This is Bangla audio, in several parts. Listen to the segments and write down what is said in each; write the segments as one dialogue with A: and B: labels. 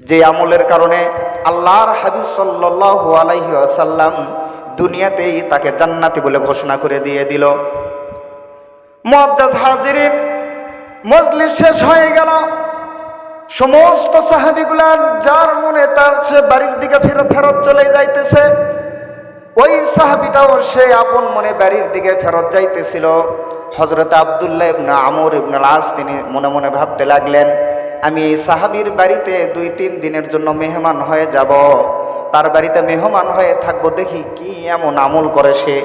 A: যে আমলের কারণে আল্লাহর হাবিব সাল্লাল্লাহু আলাইহি আসাল্লাম দুনিয়াতেই তাকে জান্নাতি বলে ঘোষণা করে দিয়ে দিল। মুআজ্জাজ হাজিরিন, মজলিস শেষ হয়ে গেল। সমস্ত সাহাবিগুলার যার মনে তার সে বাড়ির দিকে ফেরত ফেরত চলে যাইতেছে, ওই সাহাবিটাও সে আপন মনে বাড়ির দিকে ফেরত যাইতেছিল। হজরত আবদুল্লাহ ইবনে আমর ইবনে আস তিনি মনে মনে ভাবতে লাগলেন আমি এই সাহাবির বাড়িতে দুই তিন দিনের জন্য মেহমান হয়ে যাব। তার বাড়িতে মেহমান হয়ে থাকব দেখি কি এমন আমল করে সে।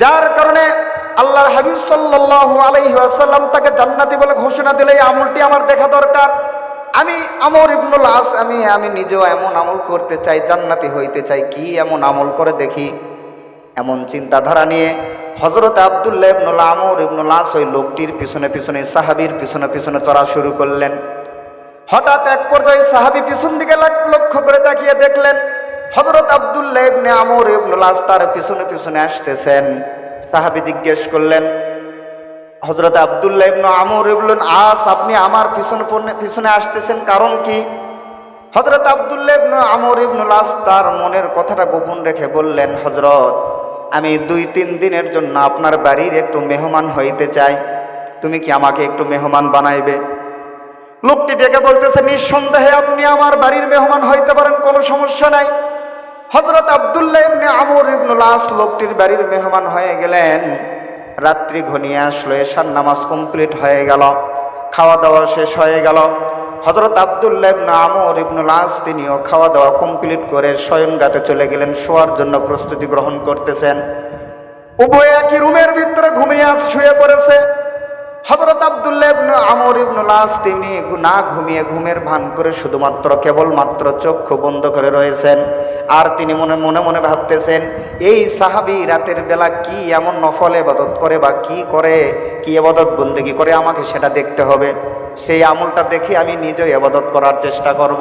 A: যার কারণে আল্লাহর হাবিব সাল্লাল্লাহু আলাইহি ওয়াসাল্লাম তাকে জান্নাতি বলে ঘোষণা দিলে এই আমলটি আমার দেখা দরকার। আমি আমর ইবনুল আস, আমি আমি নিজেও এমন আমল করতে চাই, জান্নাতি হইতে চাই, কি এমন আমল করে দেখি। এমন চিন্তাধারা নিয়ে হজরত আবদুল্লাহ ইবনুল আমর ইবনুল আস ওই লোকটির পিছনে পিছনে, সাহাবির পিছনে পিছনে চড়া শুরু করলেন। হঠাৎ এক পর্যায়ে সাহাবি পিছন দিকে লাক- লক্ষ্য করে তাকিয়ে দেখলেন হজরত আবদুল্লাহ ইবনে আমর ইবনুল তার পিছনে পিছনে আসতেছেন। সাহাবি জিজ্ঞেস করলেন হজরত আবদুল্লাহ ইবনু আমর ইবলুন আস, আপনি আমার পিছনে পিছনে আসতেছেন কারণ কি? হজরত আবদুল্লাহ ইবনু আমর ইবনুল আস তার মনের কথাটা গোপন রেখে বললেন হজরত আমি দুই তিন দিনের জন্য আপনার বাড়ির একটু মেহমান হইতে চাই। তুমি কি আমাকে একটু মেহমান বানাইবে? লোকটি ডেকে বলতেছে, নিঃসন্দেহে আপনি আমার বাড়ির মেহমান হইতে পারেন, কোনো সমস্যা নাই। হজরত আবদুল্লাহ ইবনে আমর ইবনুল আস লোকটির বাড়ির মেহমান হয়ে গেলেন। রাত্রি ঘনিয়ে আসলো, এশার নামাজ কমপ্লিট হয়ে গেল, খাওয়া দাওয়া শেষ হয়ে গেল। হজরত আবদুল্লাহ ইবনে আমর ইবনুল আস তিনিও খাওয়া দাওয়া কমপ্লিট করে শয়নগাতে চলে গেলেন, শোয়ার জন্য প্রস্তুতি গ্রহণ করতেছেন। উভয় একই রুমের ভিতরে ঘুমিয়ে আস শুয়ে পড়েছে। হজরত আবদুল্লাহ আমর ইবনুল আস তিনি না ঘুমিয়ে ঘুমের ভান করে শুধুমাত্র কেবলমাত্র চক্ষু বন্ধ করে রয়েছেন। আর তিনি মনে মনে মনে ভাবতেছেন, এই সাহাবি রাতের বেলা কি এমন নফল এবাদত করে বা কি করে, কি এবাদত বন্দেগি করে আমাকে সেটা দেখতে হবে। সেই আমলটা দেখে আমি নিজেই এবাদত করার চেষ্টা করব।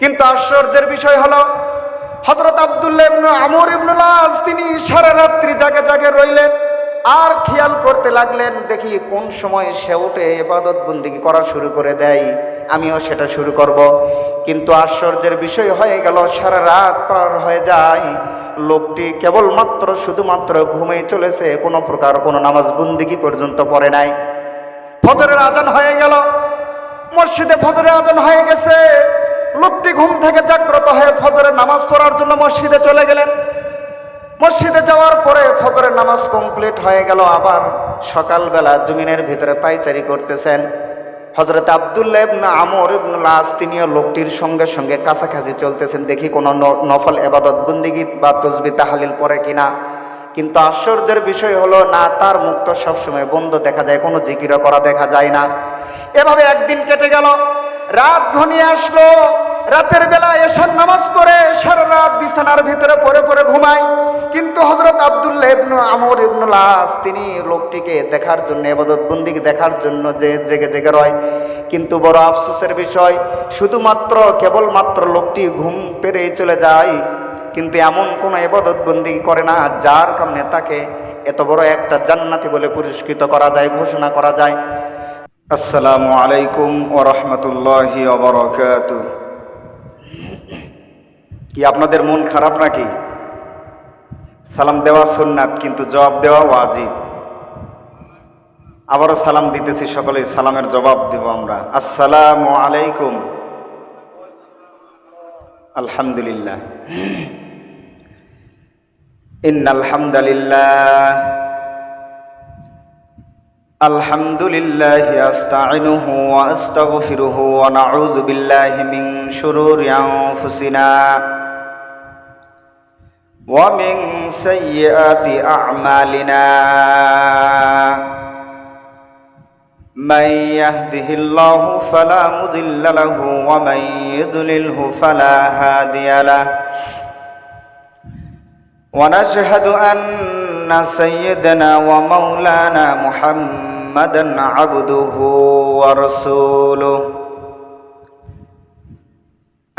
A: কিন্তু আশ্চর্যের বিষয় হলো হজরত আবদুল্লাহ ইবনু আমর ইবনুল আস তিনি সারা রাত্রি জাগে জাগে রইলেন। আর খেয়াল করতে লাগলেন, দেখি কোন সময় সে উঠে এবাদত বন্দিগি করা শুরু করে দেয়। আমিও সেটা শুরু করব। কিন্তু আশ্চর্যের বিষয় হয়ে গেল, সারা রাত পার হয়ে যায়। লোকটি কেবলমাত্র শুধুমাত্র ঘুমেই চলেছে, কোনো প্রকার কোনো নামাজ বন্দিগি পর্যন্ত পড়ে নাই। ফজরের আজান হয়ে গেল। মসজিদে ফজরের আজান হয়ে গেছে। লোকটি ঘুম থেকে জাগ্রত হয়ে ফজরের নামাজ পড়ার জন্য মসজিদে চলে গেলেন। মসজিদে যাওয়ার পরে ফজরের নামাজ কমপ্লিট হয়ে গেল, আবার সকালবেলা জমিনের ভিতরে পাইচারি করতেছেন। হজরত আবদুল্লাহ ইবনে আমর ইবনুল আস তিনিও লোকটির সঙ্গে সঙ্গে কাছাকাছি চলতেছেন। দেখি কোনো নফল এবাদত বন্দিগি বা তসবি তাহালিল পরে কিনা কিন্তু আশ্চর্যের বিষয় হলো, না, তার মুখ তো সবসময় বন্ধ দেখা যায়, কোনো জিকিরও করা দেখা যায় না। এভাবে একদিন কেটে গেল, রাত ঘনিয়ে আসলো। রাতের বেলা এসার নামাজ পড়ে সারা রাত বিছানার ভিতরে পরে পরে ঘুমায়। কিন্তু হজরত আবদুল্লাহ ইবনু আমর ইবনুল আস তিনি লোকটিকে দেখার জন্য এবাদত বন্দিকে দেখার জন্য যে জেগে জেগে রয়। কিন্তু বড় আফসোসের বিষয়, শুধুমাত্র, কেবলমাত্র লোকটি ঘুম পেরে চলে যায়। কিন্তু এমন কোনো এবাদত বন্দি করে না, যার কারণে তাকে এত বড় একটা জান্নাতি বলে পুরস্কৃত করা যায়, ঘোষণা করা যায়। আসসালামু আলাইকুম ও রহমতুল্লাহি কি আপনাদের মন খারাপ নাকি সালাম দেওয়া সুন্নাত কিন্তু জবাব দেওয়া ওয়াজিব আবারও সালাম দিতেছি সকলে সালামের জবাব দেব আমরা আসসালামু আলাইকুম আলহামদুলিল্লাহ إن الحمد لله الحمد لله أستعينه وأستغفره ونعوذ بالله من شرور أنفسنا ومن سيئات أعمالنا من يهده الله فلا مضل له ومن يضلله فلا هادي له ونشهد أن سيدنا ومولانا محمدا عبده ورسوله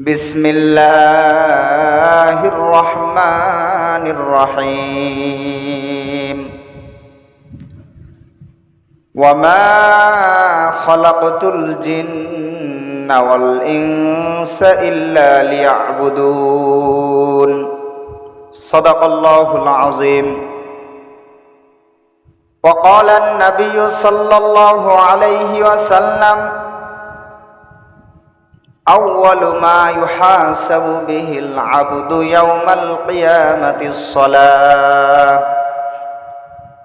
B: بسم الله الرحمن الرحيم وما خلقت الجن والإنس إلا ليعبدون صدق الله العظيم وقال النبي صلى الله عليه وسلم أول ما يحاسب به العبد يوم القيامة الصلاة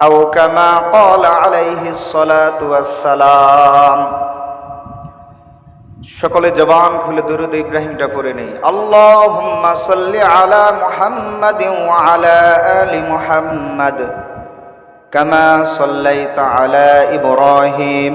B: أو كما قال عليه الصلاة والسلام সকলে জবান খুলে দুরুদ ইব্রাহিমটা পড়ে নেই আল্লাহুম্মা সাল্লি আলা মুহাম্মাদিন ওয়া আলা আলি মুহাম্মাদ কামা সাল্লাইতা আলা ইব্রাহিম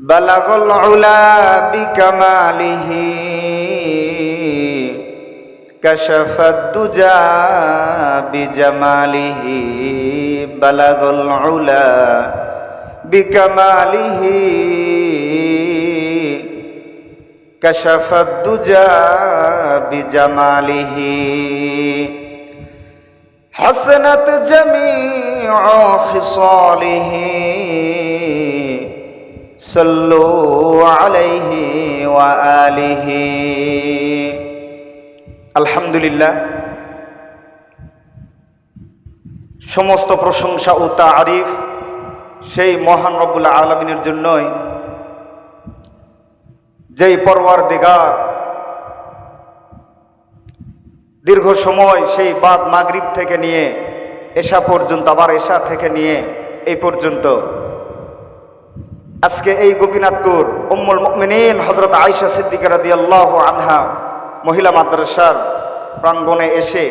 B: بلغ العلا بكماله كشف الدجى بجماله بلغ العلا بكماله كشف الدجى بجماله حسنت جميع خصاله صلوا عليه وآله আলহামদুলিল্লাহ সমস্ত প্রশংসা ও তারিফ সেই মহান রব্বুল্লাহ আলমিনের জন্যই যেই পরওয়ার দিগার দীর্ঘ সময় সেই বাদ মাগরিব থেকে নিয়ে এশা পর্যন্ত আবার এশা থেকে নিয়ে এই পর্যন্ত আজকে এই গোপীনাথপুর উম্মুল মুমিনিন হজরত আয়সা সিদ্দিকা রাদিয়াল্লাহু আনহা, মহিলা মাদ্রাসার প্রাঙ্গণে এসে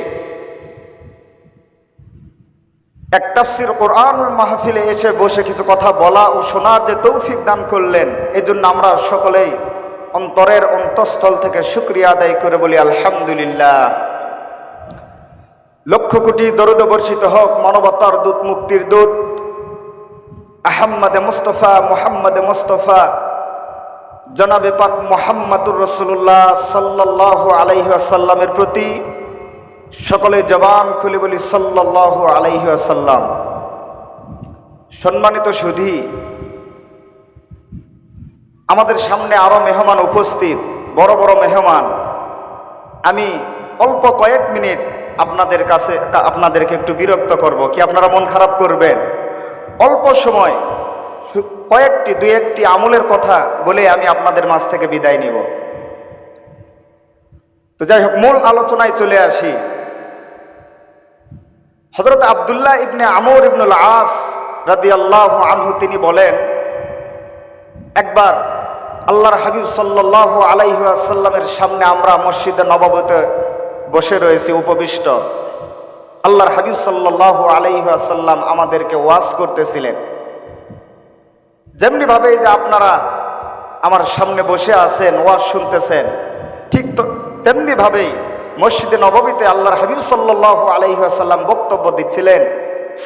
B: এক কোরআনুল মাহফিলে এসে বসে কিছু কথা বলা ও শোনার যে তৌফিক দান করলেন এই জন্য আমরা সকলেই অন্তরের অন্তঃস্থল থেকে শুক্রিয়া আদায় করে বলি, আলহামদুলিল্লাহ। লক্ষ কোটি দরদ বর্ষিত হোক, মানবতার দূত মুক্তির দূত আহম্মদে মুস্তফা, মোহাম্মদ মুস্তফা। জনাবে পাক মোহাম্মদুর রসুল্লাহ সাল্লাহ আলাইসাল্লামের প্রতি সকলে জবান খুলে বলি সাল্লাহ আলাইসাল্লাম সম্মানিত সুধী, আমাদের সামনে আরও মেহমান উপস্থিত, বড় বড় মেহমান। আমি অল্প কয়েক মিনিট আপনাদের কাছে আপনাদেরকে একটু বিরক্ত করব। কি আপনারা মন খারাপ করবেন? অল্প সময় কয়েকটি দুই একটি আমলের কথা বলে আমি আপনাদের মাঝ থেকে বিদায় নিব। তো যাই হোক, মূল আলোচনায় চলে আসি। হজরত আবদুল্লাহ ইবনে আমর ইবনুল আস রাদি আল্লাহ আনহু তিনি বলেন, একবার আল্লাহর হাবিব সাল্লাহ আলাইসাল্লামের সামনে আমরা মসজিদে নবাবতে বসে রয়েছি, উপবিষ্ট। আল্লাহর হাবিব সাল্লাহ আলাইসাল্লাম আমাদেরকে ওয়াজ করতেছিলেন। যেমনিভাবে যে আপনারা আমার সামনে বসে আছেন, ওয়াজ শুনতেছেন, ঠিক তো তেমনিভাবেই মসজিদে নবমীতে আল্লাহর হাবিব সাল্লাহ আলাইসাল্লাম বক্তব্য দিচ্ছিলেন,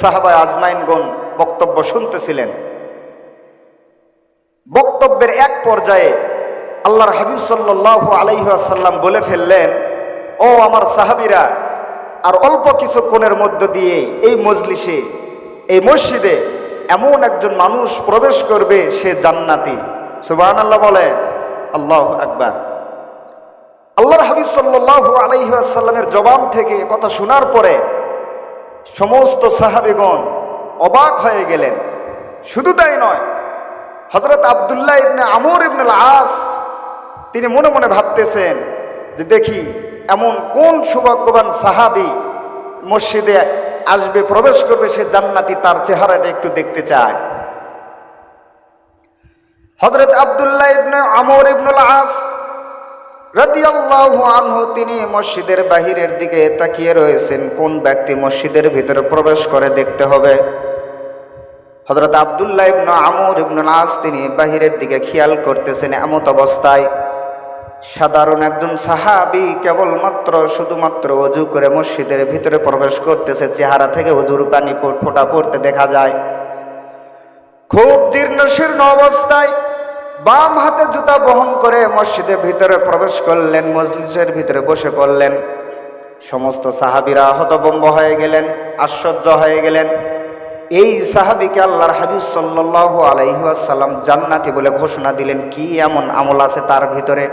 B: সাহাবায় আজমাইনগণ বক্তব্য শুনতেছিলেন। বক্তব্যের এক পর্যায়ে আল্লাহর হাবিব সাল্লাহ আলাইসাল্লাম বলে ফেললেন, ও আমার সাহাবিরা আর অল্প কিছুক্ষণের মধ্য দিয়ে এই মজলিসে, এই মসজিদে এমন একজন মানুষ প্রবেশ করবে, সে জান্নাতি। সুবাহ আল্লাহ বলে, আল্লাহ আকবার। আল্লাহর হাবিব সাল্লাহ আলাইসাল্লামের জবান থেকে কথা শোনার পরে সমস্ত সাহাবিগণ অবাক হয়ে গেলেন। শুধু তাই নয় হজরত আবদুল্লাহ ইবনে আমর ইবনুল আস, তিনি মনে মনে ভাবতেছেন যে দেখি এমন কোন সৌভাগ্যবান সাহাবি মসজিদে আসবে, প্রবেশ করবে, সে জান্নাতি তার চেহারাটা একটু দেখতে চায়। হজরত আবদুল্লাহ ইবনে আমর ইবনুল আস আনহু, তিনি মসজিদের বাহিরের দিকে তাকিয়ে রয়েছেন, কোন ব্যক্তি মসজিদের ভিতরে প্রবেশ করে দেখতে হবে? হজরত আবদুল্লাহ ইবনু আমর ইবনুল আস, তিনি বাহিরের দিকে খেয়াল করতেছেন এমত অবস্থায়। সাধারণ একজন সাহাবি কেবলমাত্র শুধুমাত্র অজু করে মসজিদের ভিতরে প্রবেশ করতেছে, চেহারা থেকে অজুর পানি ফোঁটা পড়তে দেখা যায়। খুব জীর্ণ শীর্ণ অবস্থায় বাম হাতে জুতা বহন করে মসজিদের ভিতরে প্রবেশ করলেন, মজলিসের ভিতরে বসে পড়লেন। সমস্ত সাহাবিরা হতবম্ব হয়ে গেলেন, আশ্চর্য হয়ে গেলেন। এই সাহাবিকে আল্লাহর হাবিব সাল্লাল্লাহু আলাইহি ওয়াসাল্লাম জান্নাতি বলে ঘোষণা দিলেন, কি এমন আমল আছে তার ভিতরে?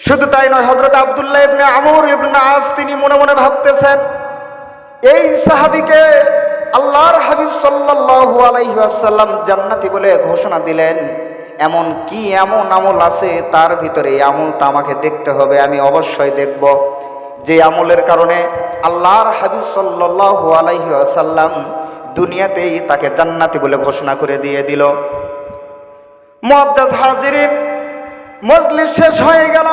B: শুধু তাই নয় হজরত আবদুল্লাহ ইবনে আমর ইবনে আস তিনি মনে মনে ভাবতেছেন, এই সাহাবিকে আল্লাহর হাবিব সাল্লাল্লাহু আলাইহি ওয়াসাল্লাম জান্নাতি বলে ঘোষণা দিলেন। এমন কি এমন আমল আছে? তার ভিতরে এই আমলটা আমাকে দেখতে হবে, আমি অবশ্যই দেখব। যে আমলের কারণে আল্লাহর হাবিব সাল্লাল্লাহু আলাইহি ওয়াসাল্লাম দুনিয়াতেই তাকে জান্নাতি বলে ঘোষণা করে দিয়ে দিল। মুআজ্জাজ হাজিরিন মজলিস শেষ হয়ে গেল।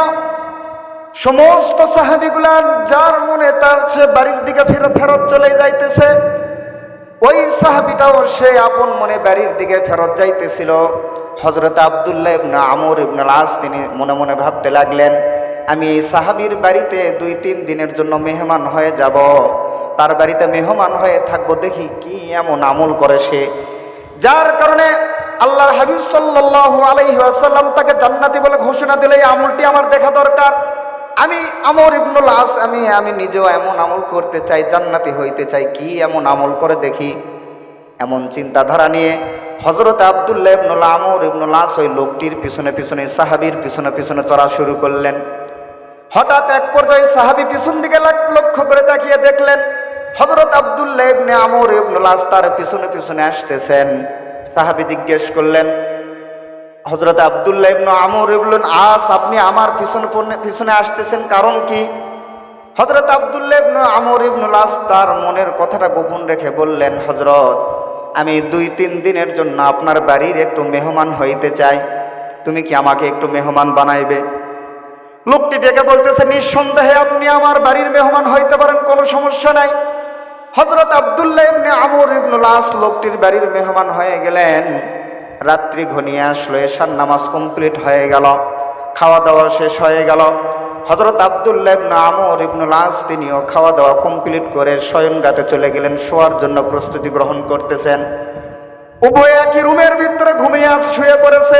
B: সমস্ত সাহাবিগুলান, যার মনে তার সে বাড়ির দিকে ফেরত ফেরত চলে যাইতেছে, ওই সাহাবিটাও সে আপন মনে বাড়ির দিকে ফেরত যাইতেছিল। হজরত আবদুল্লাহ ইবনে আমর ইবনে আস তিনি মনে মনে ভাবতে লাগলেন, আমি এই সাহাবির বাড়িতে দুই তিন দিনের জন্য মেহমান হয়ে যাব। তার বাড়িতে মেহমান হয়ে থাকব দেখি কি এমন আমল করে সে। যার কারণে আল্লাহর হাবিব সাল্লাল্লাহু আলাইহি ওয়াসাল্লাম তাকে জান্নাতি বলে ঘোষণা দিলে এই আমলটি আমার দেখা দরকার। আমি আমর ইবনুল আস, আমি আমি নিজেও এমন আমল করতে চাই, জান্নাতি হইতে চাই, কি এমন আমল করে দেখি? এমন চিন্তাধারা নিয়ে হজরত আবদুল্লাহ ইবনুল আমর ইবনুল আস ওই লোকটির পিছনে পিছনে, সাহাবির পিছনে পিছনে চড়া শুরু করলেন। হঠাৎ এক পর্যায়ে সাহাবি পিছন দিকে লক্ষ্য করে তাকিয়ে দেখলেন হজরত আবদুল্লাহ ইবনে আমর ইবনুল আস তার পিছনে পিছনে আসতেছেন। সাহাবি জিজ্ঞেস করলেন হজরত আবদুল্লাহ ইবনু আমর ইবলুন আস, আপনি আমার পিছনে পিছনে আসতেছেন কারণ কি? হজরত আবদুল্লাহ ইবনু আমর ইবনুল আস তার মনের কথাটা গোপন রেখে বললেন হজরত আমি দুই তিন দিনের জন্য আপনার বাড়ির একটু মেহমান হইতে চাই। তুমি কি আমাকে একটু মেহমান বানাইবে? লোকটি ডেকে বলতেছে, নিঃসন্দেহে আপনি আমার বাড়ির মেহমান হইতে পারেন, কোনো সমস্যা নাই। হজরত আবদুল্লাহ আস লোকটির বাড়ির মেহমান হয়ে গেলেন। রাত্রি ঘনিয়ে আসলো, এশার নামাজ কমপ্লিট হয়ে গেল, খাওয়া দাওয়া শেষ হয়ে গেল। হজরত আবদুল্লাহ ইবনে আমর ইবনুল আস তিনিও খাওয়া দাওয়া কমপ্লিট করে শয়নগাতে চলে গেলেন, শোয়ার জন্য প্রস্তুতি গ্রহণ করতেছেন। উভয় একই রুমের ভিতরে ঘুমিয়ে আস শুয়ে পড়েছে।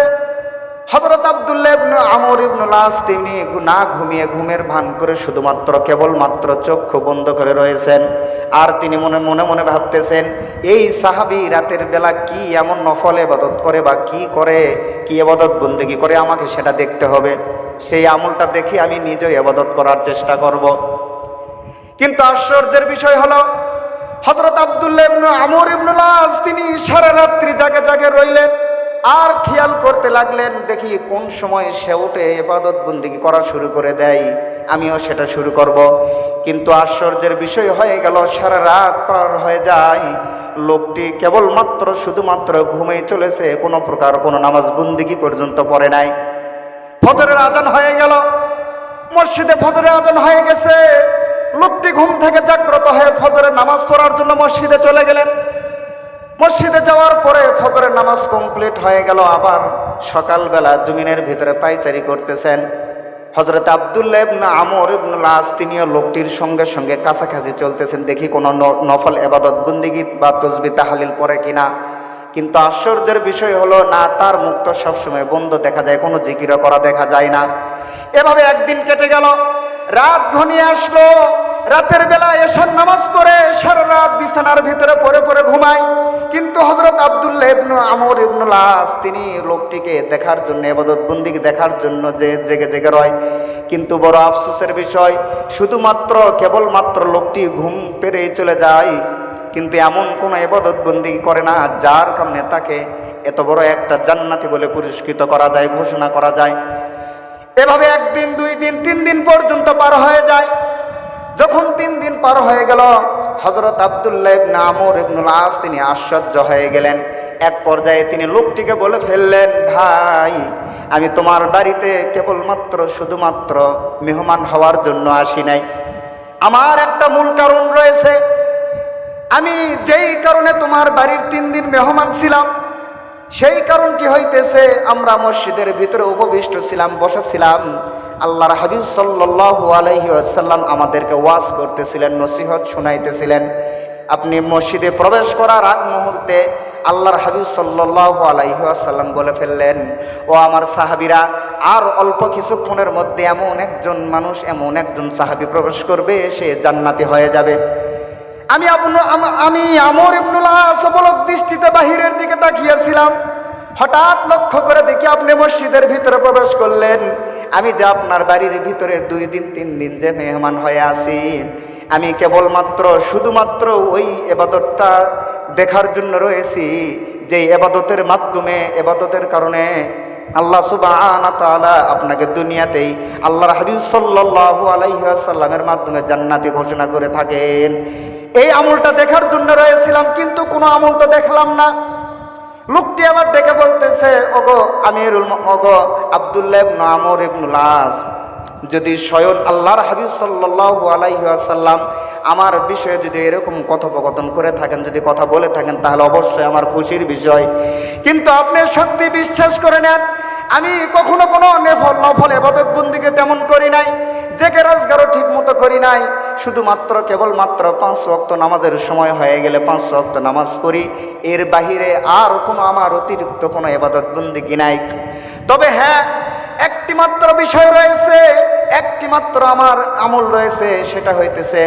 B: হজরত আবদুল্লাহ আমর ইবনু লাস তিনি না ঘুমিয়ে ঘুমের ভান করে শুধুমাত্র কেবলমাত্র চক্ষু বন্ধ করে রয়েছেন। আর তিনি মনে মনে মনে ভাবতেছেন, এই সাহাবি রাতের বেলা কি এমন নফল এবাদত করে বা কি করে? কি এবাদত বন্দেগি করে আমাকে সেটা দেখতে হবে। সেই আমলটা দেখে আমি নিজেও এবাদত করার চেষ্টা করব। কিন্তু আশ্চর্যের বিষয় হলো হজরত আবদুল্লাহ ইবনু আমর ইবনুল আস তিনি সারা রাত্রি জাগে জাগে রইলেন। আর খেয়াল করতে লাগলেন, দেখি কোন সময় সে উঠে এবাদত বন্দিগি করা শুরু করে দেয়। আমিও সেটা শুরু করব। কিন্তু আশ্চর্যের বিষয় হয়ে গেল, সারা রাত পার হয়ে যায়। লোকটি কেবলমাত্র শুধুমাত্র ঘুমেই চলেছে, কোনো প্রকার কোনো নামাজ বন্দিগি পর্যন্ত পড়ে নাই। ফজরের আজান হয়ে গেল। মসজিদে ফজরের আজান হয়ে গেছে। লোকটি ঘুম থেকে জাগ্রত হয়ে ফজরের নামাজ পড়ার জন্য মসজিদে চলে গেলেন। মসজিদে যাওয়ার পরে ফজরের নামাজ কমপ্লিট হয়ে গেল, আবার সকালবেলা জমিনের ভিতরে পাইচারি করতেছেন। হজরত আবদুল্লাহ ইবনে আমর ইবনুল আস তিনিও লোকটির সঙ্গে সঙ্গে কাছাকাছি চলতেছেন। দেখি কোনো নফল এবাদত বন্দিগি বা তসবি তাহালিল পরে কিনা। কিন্তু আশ্চর্যের বিষয় হলো, না, তার মুখ তো সবসময় বন্ধ দেখা যায়, কোনো জিকিরও করা দেখা যায় না। এভাবে একদিন কেটে গেল, রাত ঘনিয়ে আসলো, রাতের বেলা এসার নামাজ পড়ে সারা রাত বিছানার ভিতরে পড়ে পড়ে ঘুমায়। কিন্তু হজরত আবদুল্লাহ ইবনু আমর ইবনুল আস তিনি লোকটিকে দেখার জন্য এবাদত বন্দিকে দেখার জন্য যে জেগে জেগে রয়। কিন্তু বড় আফসোসের বিষয়, শুধুমাত্র, কেবলমাত্র লোকটি ঘুম পেরে চলে যায়। কিন্তু এমন কোনো এবাদত বন্দি করে না, যার কারণে তাকে এত বড় একটা জান্নাতি বলে পুরস্কৃত করা যায়, ঘোষণা করা যায়। এভাবে একদিন, দুই দিন, তিন দিন পর্যন্ত পার হয়ে যায়। যখন তিন দিন পার হয়ে গেল হজরত আবদুল্লাহ ইবনে আমর ইবনুল আস তিনি আশ্চর্য হয়ে গেলেন। এক পর্যায়ে তিনি লোকটিকে বলে ফেললেন, ভাই, আমি তোমার বাড়িতে কেবলমাত্র শুধুমাত্র মেহমান হওয়ার জন্য আসি নাই। আমার একটা মূল কারণ রয়েছে। আমি যেই কারণে তোমার বাড়ির তিন দিন মেহমান ছিলাম, সেই কারণটি হইতেছে আমরা মসজিদের ভিতরে উপবিষ্ট ছিলাম বসেছিলাম আল্লাহর হাবিব সাল্লাল্লাহু আলাইহি আসাল্লাম আমাদেরকে ওয়াজ করতেছিলেন, নসিহত শুনাইতেছিলেন। আপনি মসজিদে প্রবেশ করার আগ মুহূর্তে আল্লাহর হাবিব আলাইহি আসাল্লাম বলে ফেললেন, ও আমার সাহাবিরা, আর অল্প কিছুক্ষণের মধ্যে এমন একজন মানুষ, এমন একজন সাহাবী প্রবেশ করবে, সে জান্নাতি হয়ে যাবে। আমি আমি আমর ইবনুল আস দৃষ্টিতে বাহিরের দিকে তাকিয়েছিলাম। হঠাৎ লক্ষ্য করে দেখি আপনি মসজিদের ভিতরে প্রবেশ করলেন। আমি যে আপনার বাড়ির ভিতরে দুই দিন, তিন দিন যে মেহমান হয়ে আছি, আমি কেবলমাত্র, শুধুমাত্র ওই এবাদতটা দেখার জন্য রয়েছি, যে এবাদতের মাধ্যমে, এবাদতের কারণে আল্লাহ সুবাহ আপনাকে দুনিয়াতেই আল্লাহর হাবিব সাল্লাল্লাহু আলাইহি ওয়াসাল্লামের মাধ্যমে জান্নাতি ঘোষণা করে থাকেন। এই আমলটা দেখার জন্য রয়েছিলাম, কিন্তু কোনো আমল তো দেখলাম না। লোকটি আবার ডেকে বলতেছে, ওগো আমিরুল ওগো আবদুল্লাহ ইবনু আমর যদি স্বয়ং আল্লাহর হাবিব সাল্লু আলাইসাল্লাম আমার বিষয়ে যদি এরকম কথোপকথন করে থাকেন, যদি কথা বলে থাকেন, তাহলে অবশ্যই আমার খুশির বিষয়। কিন্তু আপনি সত্যি বিশ্বাস করে নেন আমি কখনো কোনো নেফল, নফল, এবাদত বন্দিকে তেমন করি নাই জেগে রাজগারও ঠিক মতো করি নাই। শুধুমাত্র, কেবলমাত্র পাঁচ ওয়াক্ত নামাজের সময় হয়ে গেলে পাঁচ ওয়াক্ত নামাজ পড়ি, এর বাহিরে আর কোনো আমার অতিরিক্ত কোনো এবাদত বন্দিগি নাই। তবে হ্যাঁ একটি মাত্র বিষয় রয়েছে একটি মাত্র আমার আমল রয়েছে, সেটা হইতেছে,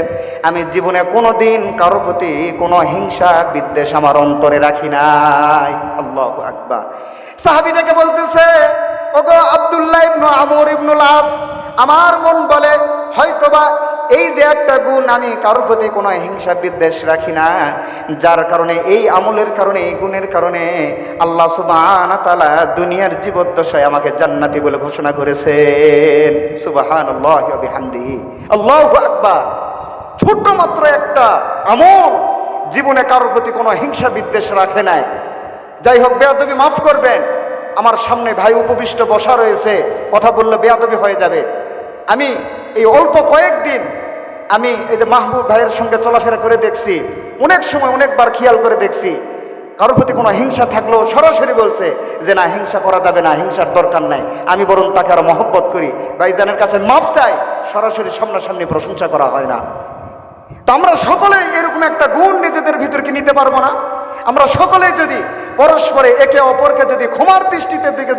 B: আমি জীবনে কোনো দিন কারোর প্রতি কোনো হিংসা, বিদ্বেষ আমার অন্তরে রাখি নাই। আল্লাহ আকবার। সাহাবিটাকে বলতেছে, ওগো আবদুল্লাহ ইবনু আমর ইবনুল আস, আমার মন বলে হয়তোবা এই যে একটা গুণ আমি কারোর প্রতি কোনো হিংসা বিদ্বেষ রাখি না, যার কারণে, এই আমলের কারণে, এই গুণের কারণে আল্লাহ সুবাহ তালা দুনিয়ার জীবদ্দশায় আমাকে জান্নাতি বলে ঘোষণা করেছেন। সুবাহান আল্লাহ আল্লাহ আকবার। ছোট্ট মাত্র একটা আমল জীবনে কারোর প্রতি কোনো হিংসা বিদ্বেষ রাখে নাই। যাই হোক, বেয়াদবি মাফ করবেন। আমার সামনে ভাই উপবিষ্ট বসা রয়েছে। কথা বললে বেয়াদবি হয়ে যাবে। আমি এই অল্প কয়েকদিন আমি এই যে মাহবুব ভাইয়ের সঙ্গে চলাফেরা করে দেখছি, অনেক সময় অনেকবার খেয়াল করে দেখছি, কারোর প্রতি কোনো হিংসা থাকলেও সরাসরি বলছে যে না, হিংসা করা যাবে না, হিংসার দরকার নাই, আমি বরং তাকে আরও মহব্বত করি। ভাইজানের কাছে মাপ চাই, সরাসরি সামনাসামনি প্রশংসা করা হয় না। তো আমরা সকলে এরকম একটা গুণ নিজেদের ভিতরকে নিতে পারব না। আমরা সকলে যদি পরস্পরে একে অপরকে যদি ক্ষমার দৃষ্টিতে দিকে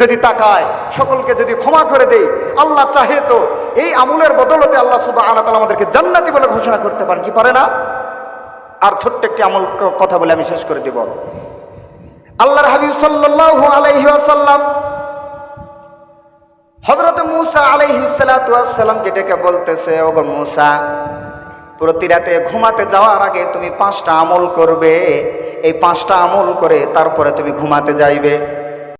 B: যদি তাকায়, সকলকে যদি ক্ষমা করে দেই, আল্লাহ চাহে তো এই আমলের বদলতে আল্লাহ সুবাহ আল্লাহ তালা আমাদেরকে জান্নাতি বলে ঘোষণা করতে পারেন, কি পারে না? আর ছোট্ট একটি আমল কথা বলে আমি শেষ করে দেব। আল্লাহর হাবিব সাল্লাল্লাহু আলাইহি ওয়াসাল্লাম হজরত মুসা আলাইহি সালাতামকে ডেকে বলতেছে, ওগো মুসা, প্রতি রাতে ঘুমাতে যাওয়ার আগে তুমি পাঁচটা আমল করবে। এই পাঁচটা আমল করে তারপরে তুমি ঘুমাতে যাইবে।